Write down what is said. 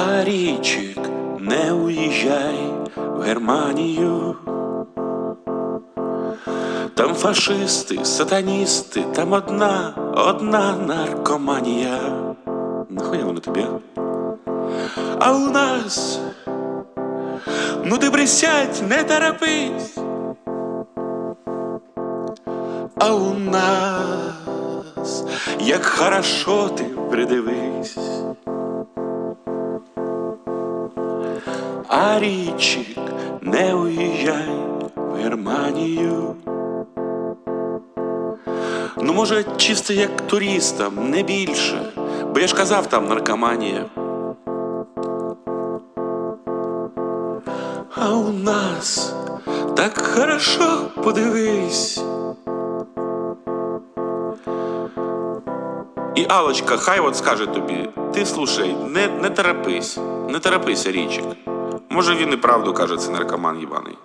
А річик, не уїжджай в Германію. Там фашисти, сатаністи, там одна, одна наркоманія. Нахуя воно тобі? а? У нас, ну ти присядь, не торопись. А у нас, як хорошо ти придивись. А річик, не уїжджай в Германію. Ну, може, чисто як туристам, не більше. Бо я ж казав, там наркоманія. А у нас так хорошо подивись. І Алочка, хай от скаже тобі: ти слушай, не, не торопись, не торопися, річик. Може, він і правду каже, це наркоман їбаний.